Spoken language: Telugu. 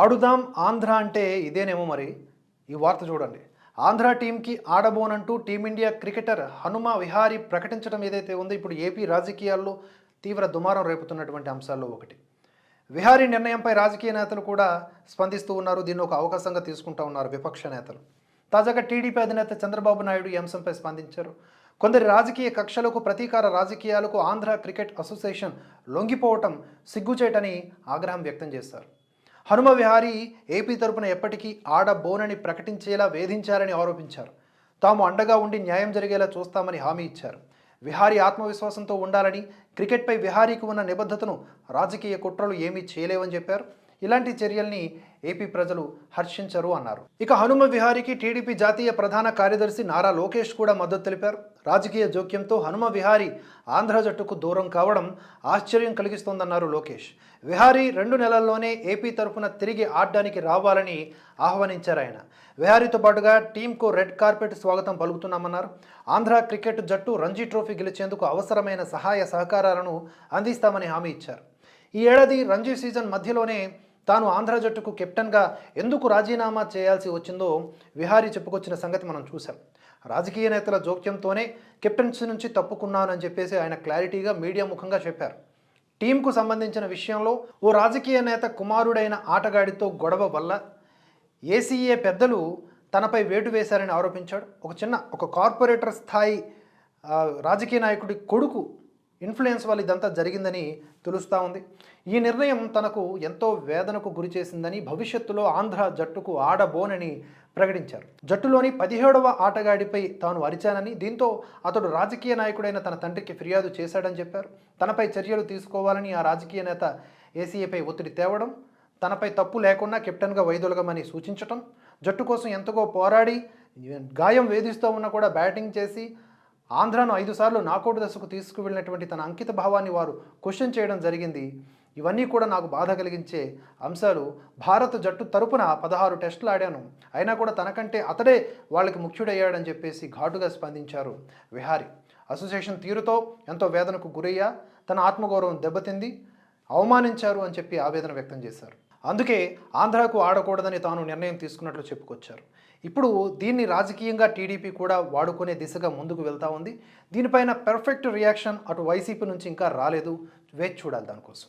ఆడుదాం ఆంధ్ర అంటే ఇదేనేమో మరి? ఈ వార్త చూడండి. ఆంధ్ర టీంకి ఆడబోనంటూ team India cricketer Hanuma Vihari ప్రకటించడం ఏదైతే ఉందో ఇప్పుడు ఏపీ రాజకీయాల్లో తీవ్ర దుమారం రేపుతున్నటువంటి అంశాల్లో ఒకటి. విహారీ నిర్ణయంపై రాజకీయ నేతలు కూడా స్పందిస్తూ ఉన్నారు. దీన్ని ఒక అవకాశంగా తీసుకుంటా ఉన్నారు విపక్ష నేతలు. తాజాగా టీడీపీ అధినేత చంద్రబాబు నాయుడు ఈ అంశంపై స్పందించారు. కొందరి రాజకీయ కక్షలకు ప్రతీకార రాజకీయాలకు ఆంధ్ర క్రికెట్ అసోసియేషన్ లొంగిపోవటం సిగ్గుచేటని ఆగ్రహం వ్యక్తం చేశారు. హనుమ విహారీ ఏపీ తరపున ఎప్పటికీ ఆడబోనని ప్రకటించేలా వేధించారని ఆరోపించారు. తాము అండగా ఉండి న్యాయం జరిగేలా చూస్తామని హామీ ఇచ్చారు. విహారీ ఆత్మవిశ్వాసంతో ఉండాలని క్రికెట్పై విహారీకి ఉన్న నిబద్ధతను రాజకీయ కుట్రలు ఏమీ చేయలేవని చెప్పారు. ఇలాంటి చర్యల్ని ఏపీ ప్రజలు హర్షించరు అన్నారు. ఇక హనుమ విహారీకి టీడీపీ జాతీయ ప్రధాన కార్యదర్శి నారా లోకేష్ కూడా మద్దతు తెలిపారు. రాజకీయ జోక్యంతో హనుమ విహారీ ఆంధ్ర జట్టుకు దూరం కావడం ఆశ్చర్యం కలిగిస్తోందన్నారు లోకేష్. విహారీ రెండు నెలల్లోనే ఏపీ తరఫున తిరిగి ఆడడానికి రావాలని ఆహ్వానించారు ఆయన. విహారీతో పాటుగా టీంకు రెడ్ కార్పెట్ స్వాగతం పలుకుతున్నామన్నారు. ఆంధ్ర క్రికెట్ జట్టు రంజీ ట్రోఫీ గెలిచేందుకు అవసరమైన సహాయ సహకారాలను అందిస్తామని హామీ ఇచ్చారు. ఈ ఏడాది రంజీ సీజన్ మధ్యలోనే తాను ఆంధ్ర జట్టుకు కెప్టెన్గా ఎందుకు రాజీనామా చేయాల్సి వచ్చిందో విహారీ చెప్పుకొచ్చిన సంగతి మనం చూసాం రాజకీయ నేతల జోక్యంతోనే కెప్టెన్సీ నుంచి తప్పుకున్నానని చెప్పేసి ఆయన క్లారిటీగా మీడియా ముఖంగా చెప్పారు. టీంకు సంబంధించిన విషయంలో ఓ రాజకీయ నేత కుమారుడైన ఆటగాడితో గొడవ వల్ల ఏసీఏ పెద్దలు తనపై వేటు వేశారని ఆరోపించాడు. ఒక చిన్న ఒక కార్పొరేటర్ స్థాయి రాజకీయ నాయకుడి కొడుకు ఇన్ఫ్లుయెన్స్ వల్ల ఇదంతా జరిగిందని తెలుస్తూ ఉంది. ఈ నిర్ణయం తనకు ఎంతో వేదనకు గురి చేసిందని భవిష్యత్తులో ఆంధ్ర జట్టుకు ఆడబోనని ప్రకటించారు. జట్టులోని పదిహేడవ ఆటగాడిపై తాను అరిచానని దీంతో అతడు రాజకీయ నాయకుడైన తన తండ్రికి ఫిర్యాదు చేశాడని చెప్పారు. తనపై చర్యలు తీసుకోవాలని ఆ రాజకీయ నేత ఏసీఏపై ఒత్తిడి తేవడం తనపై తప్పు లేకుండా కెప్టెన్గా వైదొలగమని సూచించటం జట్టు కోసం ఎంతగో పోరాడి గాయం వేధిస్తూ ఉన్నా కూడా బ్యాటింగ్ చేసి ఆంధ్రాను ఐదు సార్లు నాకౌట్ దశకు తీసుకువెళ్ళినటువంటి తన అంకిత భావాన్ని వారు క్వశ్చన్ చేయడం జరిగింది. ఇవన్నీ కూడా నాకు బాధ కలిగించే అంశాలు భారత జట్టు తరపున పదహారు టెస్టులు ఆడాను. అయినా కూడా తనకంటే అతడే వాళ్ళకి ముఖ్యుడయ్యాడని చెప్పేసి ఘాటుగా స్పందించారు విహారీ. అసోసియేషన్ తీరుతో ఎంతో వేదనకు గురయ్యా. తన ఆత్మగౌరవం దెబ్బతింది. అవమానించారు అని చెప్పి ఆవేదన వ్యక్తం చేశారు. అందుకే ఆంధ్రాకు ఆడకూడదని తాను నిర్ణయం తీసుకున్నట్లు చెప్పుకొచ్చారు. ఇప్పుడు దీన్ని రాజకీయంగా టీడీపీ కూడా వాడుకునే దిశగా ముందుకు వెళ్తా ఉంది. దీనిపైన పెర్ఫెక్ట్ రియాక్షన్ అటు వైసీపీ నుంచి ఇంకా రాలేదు. వేచి చూడాలి దానికోసం.